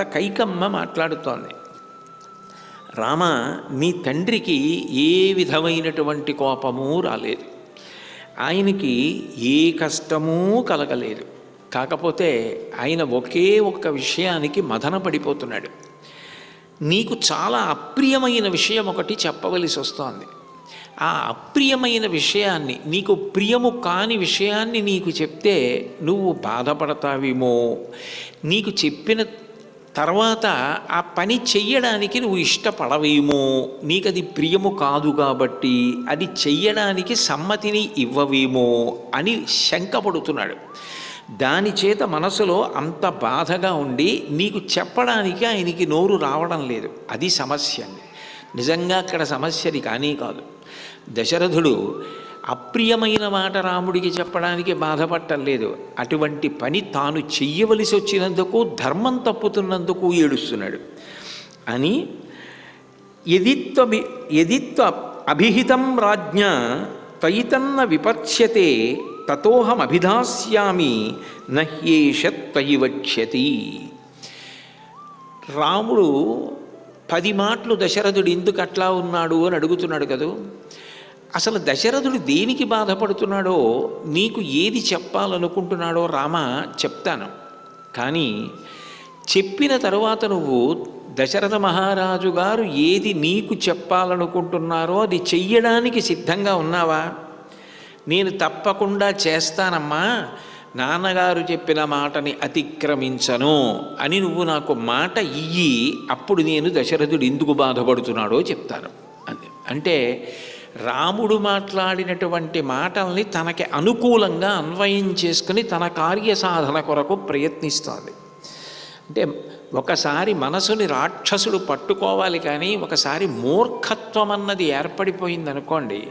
తర్వాత కైకమ్మ మాట్లాడుతోంది. రామ నీ తండ్రికి ఏ విధమైనటువంటి కోపము రాలేదు. ఆయనకి ఏ కష్టమూ కలగలేదు. కాకపోతే ఆయన ఒకే ఒక్క విషయానికి మదన పడిపోతున్నాడు. నీకు చాలా అప్రియమైన విషయం ఒకటి చెప్పవలసి వస్తోంది. ఆ అప్రియమైన విషయాన్ని నీకు ప్రియము కాని విషయాన్ని నీకు చెప్తే నువ్వు బాధపడతావేమో. నీకు చెప్పిన తర్వాత ఆ పని చెయ్యడానికి నువ్వు ఇష్టపడవేమో నీకు అది ప్రియము కాదు కాబట్టి అది చెయ్యడానికి సమ్మతిని ఇవ్వవేమో అని శంకపడుతున్నాడు. దాని చేత మనసులో అంత బాధగా ఉండి నీకు చెప్పడానికి ఆయనకి నోరు రావడం లేదు. అది సమస్య నిజంగా అక్కడ సమస్యది కానీ కాదు. దశరథుడు అప్రియమైన మాట రాముడికి చెప్పడానికి బాధపట్టలేదు. అటువంటి పని తాను చెయ్యవలసి వచ్చినందుకు ధర్మం తప్పుతున్నందుకు ఏడుస్తున్నాడు. అని ఎదిత్వ యదిత్వ అభిహితం రాజ్ఞ త్వయితన్న విపత్స్యతే తతోహమభిధాస్యామి నహ్యేష త్వయి వక్ష్యతి రాముడు పది మాటలు దశరథుడు ఎందుకు అట్లా ఉన్నాడు అని అడుగుతున్నాడు కదూ? అసలు దశరథుడు దేనికి బాధపడుతున్నాడో నీకు ఏది చెప్పాలనుకుంటున్నాడో రామ చెప్తాను. కానీ చెప్పిన తరువాత నువ్వు దశరథ మహారాజు గారు ఏది నీకు చెప్పాలనుకుంటున్నారో అది చెయ్యడానికి సిద్ధంగా ఉన్నావా? నేను తప్పకుండా చేస్తానమ్మా నాన్నగారు చెప్పిన మాటని అతిక్రమించను అని నువ్వు నాకు మాట ఇయ్యి అప్పుడు నేను దశరథుడు ఎందుకు బాధపడుతున్నాడో చెప్తాను. అంతే అంటే రాముడు మాట్లాడినటువంటి మాటల్ని తనకి అనుకూలంగా అన్వయం చేసుకుని తన కార్యసాధన కొరకు ప్రయత్నిస్తుంది అంటే ఒకసారి మనసుని రాక్షసుడు పట్టుకోవాలి కానీ ఒకసారి మూర్ఖత్వం అన్నది ఏర్పడిపోయింది అనుకోండి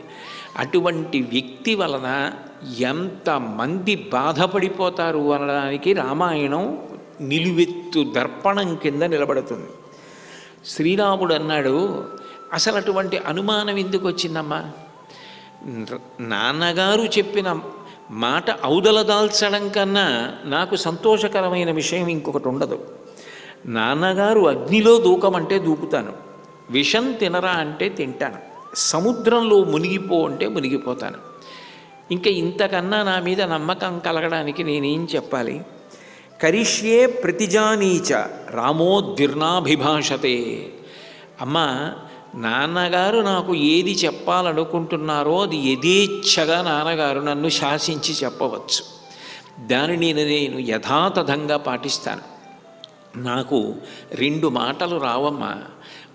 అటువంటి వ్యక్తి వలన ఎంతమంది బాధపడిపోతారు అనడానికి రామాయణం నిలువెత్తు దర్పణం కింద నిలబడుతుంది. శ్రీరాముడు అన్నాడు అసలు అటువంటి అనుమానం ఎందుకు వచ్చిందమ్మా? నాన్నగారు చెప్పిన మాట ఔదలదాల్చడం కన్నా నాకు సంతోషకరమైన విషయం ఇంకొకటి ఉండదు. నాన్నగారు అగ్నిలో దూకమంటే దూకుతాను. విషం తినరా అంటే తింటాను. సముద్రంలో మునిగిపో అంటే మునిగిపోతాను. ఇంకా ఇంతకన్నా నా మీద నమ్మకం కలగడానికి నేనేం చెప్పాలి? కరిష్యే ప్రతిజానీచ రామో ద్విర్నాభిభాషతే. అమ్మ నాన్నగారు నాకు ఏది చెప్పాలనుకుంటున్నారో అది యథేచ్ఛగా నాన్నగారు నన్ను శాసించి చెప్పవచ్చు. దానిని నేను యథాతథంగా పాటిస్తాను. నాకు రెండు మాటలు రావమ్మా.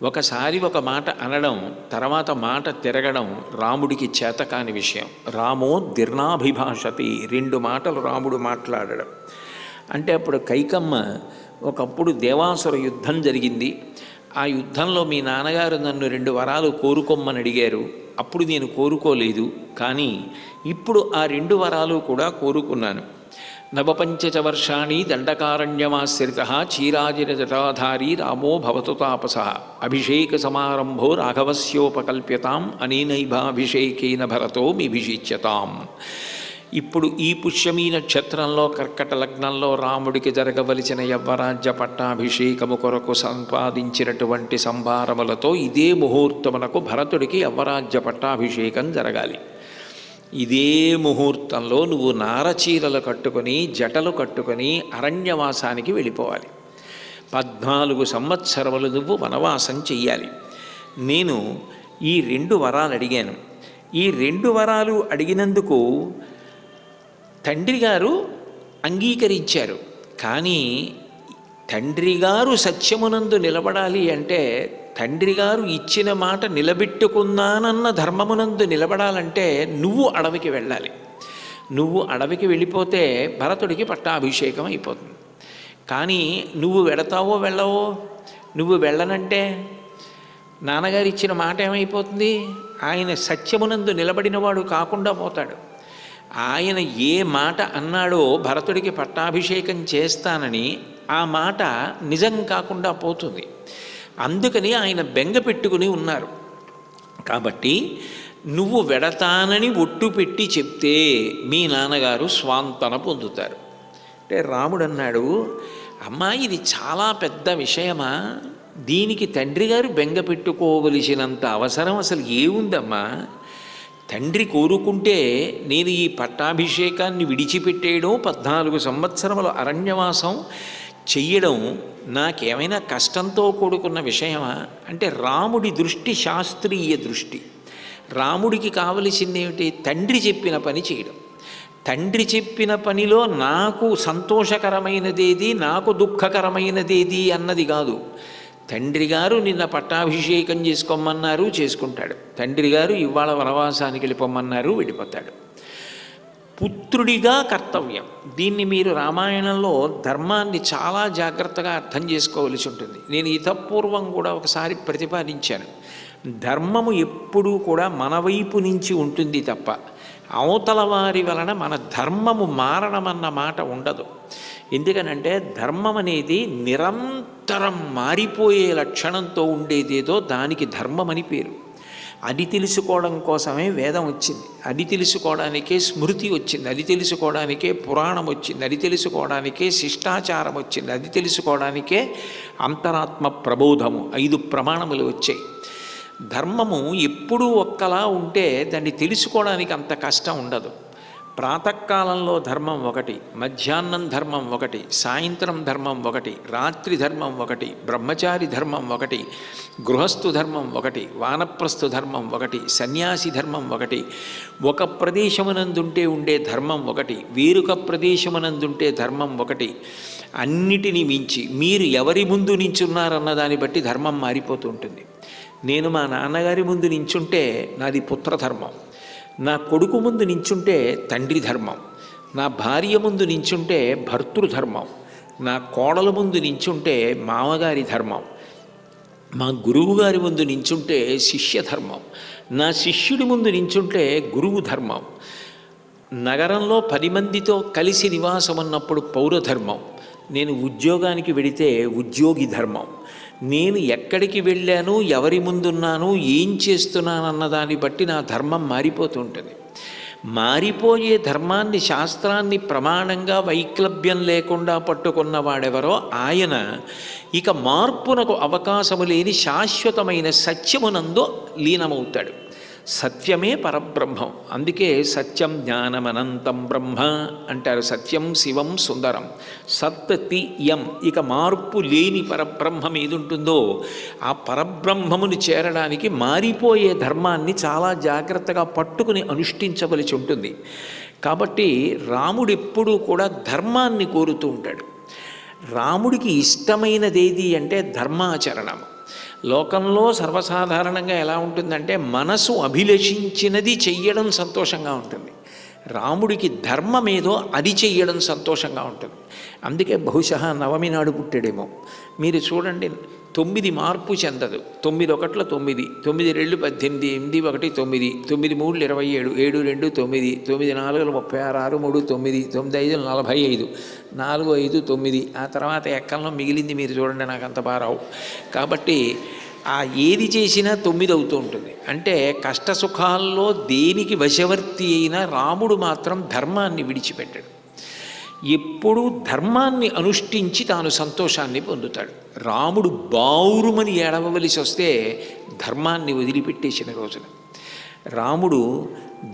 ఒకసారి ఒక మాట అనడం తర్వాత మాట తిరగడం రాముడికి చేతకాని విషయం. రామో దీర్ణాభిభాషతి రెండు మాటలు రాముడు మాట్లాడడం. అంటే అప్పుడు కైకమ్మ ఒకప్పుడు దేవాసుర యుద్ధం జరిగింది. ఆ యుద్ధంలో మీ నాన్నగారు నన్ను రెండు వరాలు కోరుకోమ్మని అడిగారు. అప్పుడు నేను కోరుకోలేదు. కానీ ఇప్పుడు ఆ రెండు వరాలు కూడా కోరుకున్నాను. నవపంచచ వర్షాణి దండకారణ్యమాశ్రిత చీరాజిర జటాధారి రామో భవతు తాపస అభిషేక సమారంభో రాఘవస్యోపకల్ప్యతాం అనేనైభాభిషేకేన భరతో మిభిషిచ్యతాం. ఇప్పుడు ఈ పుష్యమీ నక్షత్రంలో కర్కట లగ్నంలో రాముడికి జరగవలసిన యవ్వరాజ్య పట్టాభిషేకము కొరకు సంపాదించినటువంటి సంభారములతో ఇదే ముహూర్తమునకు భరతుడికి యవ్వరాజ్య పట్టాభిషేకం జరగాలి. ఇదే ముహూర్తంలో నువ్వు నారచీరలు కట్టుకొని జటలు కట్టుకొని అరణ్యవాసానికి వెళ్ళిపోవాలి. పద్నాలుగు సంవత్సరములు నువ్వు వనవాసం చెయ్యాలి. నేను ఈ రెండు వరాలు అడిగాను. ఈ రెండు వరాలు అడిగినందుకు తండ్రి గారు అంగీకరించారు. కానీ తండ్రి గారు సత్యమునందు నిలబడాలి అంటే తండ్రి గారు ఇచ్చిన మాట నిలబెట్టుకున్నానన్న ధర్మమునందు నిలబడాలంటే నువ్వు అడవికి వెళ్ళాలి. నువ్వు అడవికి వెళ్ళిపోతే భరతుడికి పట్టాభిషేకం అయిపోతుంది. కానీ నువ్వు వెడతావో వెళ్ళవో? నువ్వు వెళ్ళనంటే నాన్నగారు ఇచ్చిన మాట ఏమైపోతుంది? ఆయన సత్యమునందు నిలబడినవాడు కాకుండా పోతాడు. ఆయన ఏ మాట అన్నాడో భరతుడికి పట్టాభిషేకం చేస్తానని ఆ మాట నిజం కాకుండా పోతుంది. అందుకని ఆయన బెంగ పెట్టుకుని ఉన్నారు. కాబట్టి నువ్వు వెడతానని ఒట్టు పెట్టి చెప్తే మీ నాన్నగారు స్వాంతన పొందుతారు. అంటే రాముడు అన్నాడు అమ్మా ఇది చాలా పెద్ద విషయమా? దీనికి తండ్రి గారు బెంగ పెట్టుకోవలసినంత అవసరం అసలు ఏముందమ్మా? తండ్రి కోరుకుంటే నేను ఈ పట్టాభిషేకాన్ని విడిచిపెట్టేయడం పద్నాలుగు సంవత్సరముల అరణ్యవాసం చెయ్యడం నాకేమైనా కష్టంతో కూడుకున్న విషయమా? అంటే రాముడి దృష్టి శాస్త్రీయ దృష్టి. రాముడికి కావలసింది ఏమిటి తండ్రి చెప్పిన పని చేయడం. తండ్రి చెప్పిన పనిలో నాకు సంతోషకరమైనదేది నాకు దుఃఖకరమైనదేది అన్నది కాదు. తండ్రి గారు నిన్న పట్టాభిషేకం చేసుకోమన్నారు చేసుకుంటాడు. తండ్రి గారు ఇవాళ వనవాసానికి వెళ్ళిపోమన్నారు వెళ్ళిపోతాడు. పుత్రుడిగా కర్తవ్యం. దీన్ని మీరు రామాయణంలో ధర్మాన్ని చాలా జాగ్రత్తగా అర్థం చేసుకోవలసి ఉంటుంది. నేను ఇతపూర్వం కూడా ఒకసారి ప్రతిపాదించాను. ధర్మము ఎప్పుడూ కూడా మన వైపు నుంచి ఉంటుంది తప్ప అవతల వారి వలన మన ధర్మము మారడమన్న మాట ఉండదు. ఎందుకనంటే ధర్మం అనేది నిరంతరం ఉత్తరం మారిపోయే లక్షణంతో ఉండేదేదో దానికి ధర్మం అని పేరు. అది తెలుసుకోవడం కోసమే వేదం వచ్చింది. అది తెలుసుకోవడానికే స్మృతి వచ్చింది. అది తెలుసుకోవడానికే పురాణం వచ్చింది. అది తెలుసుకోవడానికే శిష్టాచారం వచ్చింది. అది తెలుసుకోవడానికే అంతరాత్మ ప్రబోధము ఐదు ప్రమాణములు వచ్చాయి. ధర్మము ఎప్పుడూ ఒక్కలా ఉంటే దాన్ని తెలుసుకోవడానికి అంత కష్టం ఉండదు. ప్రాతకాలంలో ధర్మం ఒకటి మధ్యాహ్నం ధర్మం ఒకటి సాయంత్రం ధర్మం ఒకటి రాత్రి ధర్మం ఒకటి బ్రహ్మచారి ధర్మం ఒకటి గృహస్థు ధర్మం ఒకటి వానప్రస్థు ధర్మం ఒకటి సన్యాసి ధర్మం ఒకటి ఒక ప్రదేశమునందుంటే ఉండే ధర్మం ఒకటి వేరొక ప్రదేశమునందుంటే ధర్మం ఒకటి అన్నిటినీ మించి మీరు ఎవరి ముందు నించున్నారన్న దాన్ని బట్టి ధర్మం మారిపోతూ ఉంటుంది నేను మా నాన్నగారి ముందు నించుంటే నాది పుత్రధర్మం నా కొడుకు ముందు నించుంటే తండ్రి ధర్మం నా భార్య ముందు నించుంటే భర్తృధర్మం నా కోడల ముందు నించుంటే మామగారి ధర్మం మా గురువు గారి ముందు నించుంటే శిష్య ధర్మం నా శిష్యుడి ముందు నించుంటే గురువు ధర్మం. నగరంలో పది మందితో కలిసి నివాసం ఉన్నప్పుడు పౌరధర్మం నేను ఉద్యోగానికి వెడితే ఉద్యోగి ధర్మం నేను ఎక్కడికి వెళ్ళాను ఎవరి ముందున్నాను ఏం చేస్తున్నానన్న దాన్ని బట్టి నా ధర్మం మారిపోతుంటుంది. మారిపోయే ధర్మాన్ని శాస్త్రాన్ని ప్రమాణంగా వైక్లభ్యం లేకుండా పట్టుకున్న వాడెవరో ఆయన ఇక మార్పునకు అవకాశము లేని శాశ్వతమైన సత్యమునందు లీనమవుతాడు. సత్యమే పరబ్రహ్మం. అందుకే సత్యం జ్ఞానమనంతం బ్రహ్మ అంటారు. సత్యం శివం సుందరం. సత్ తి యం. ఇక మార్పు లేని పరబ్రహ్మం ఏదుంటుందో ఆ పరబ్రహ్మమును చేరడానికి మారిపోయే ధర్మాన్ని చాలా జాగ్రత్తగా పట్టుకుని అనుష్ఠించవలసి ఉంటుంది. కాబట్టి రాముడు ఎప్పుడూ కూడా ధర్మాన్ని కోరుతూ ఉంటాడు. రాముడికి ఇష్టమైనదేది అంటే ధర్మాచరణము. లోకంలో సర్వసాధారణంగా ఎలా ఉంటుందంటే మనసు అభిలషించినది చెయ్యడం సంతోషంగా ఉంటుంది. రాముడికి ధర్మం ఏదో అది చెయ్యడం సంతోషంగా ఉంటుంది. అందుకే బహుశా నవమి నాడు పుట్టాడేమో. మీరు చూడండి తొమ్మిది మార్పు చెందదు. తొమ్మిది ఒకట్ల తొమ్మిది తొమ్మిది రెండు పద్దెనిమిది ఎనిమిది ఒకటి తొమ్మిది తొమ్మిది మూడు ఇరవై ఏడు ఏడు రెండు తొమ్మిది తొమ్మిది నాలుగు ముప్పై ఆరు ఆరు మూడు తొమ్మిది తొమ్మిది ఐదు నలభై ఐదు నాలుగు ఐదు తొమ్మిది. ఆ తర్వాత ఎక్కల్లో మిగిలింది మీరు చూడండి నాకు అంత బారావు కాబట్టి ఆ ఏది చేసినా తొమ్మిది అవుతూ ఉంటుంది. అంటే కష్ట సుఖాల్లో దేనికి వశవర్తి అయినా రాముడు మాత్రం ధర్మాన్ని విడిచిపెట్టాడు. ఎప్పుడూ ధర్మాన్ని అనుష్ఠించి తాను సంతోషాన్ని పొందుతాడు. రాముడు బావురుమని ఏడవవలసి వస్తే ధర్మాన్ని వదిలిపెట్టేసిన రోజున రాముడు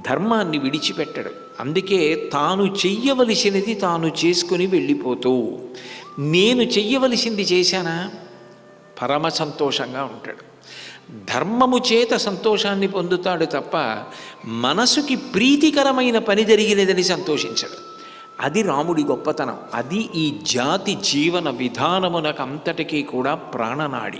ధర్మాన్ని విడిచిపెట్టడు. అందుకే తాను చెయ్యవలసినది తాను చేసుకుని వెళ్ళిపోతూ నేను చెయ్యవలసింది చేశానా? పరమ సంతోషంగా ఉంటాడు. ధర్మము చేత సంతోషాన్ని పొందుతాడు తప్ప మనసుకి ప్రీతికరమైన పని జరిగినదని సంతోషించడు. అది రాముడి గొప్పతనం. అది ఈ జాతి జీవన విధానమునకంతటికీ కూడా ప్రాణనాడి.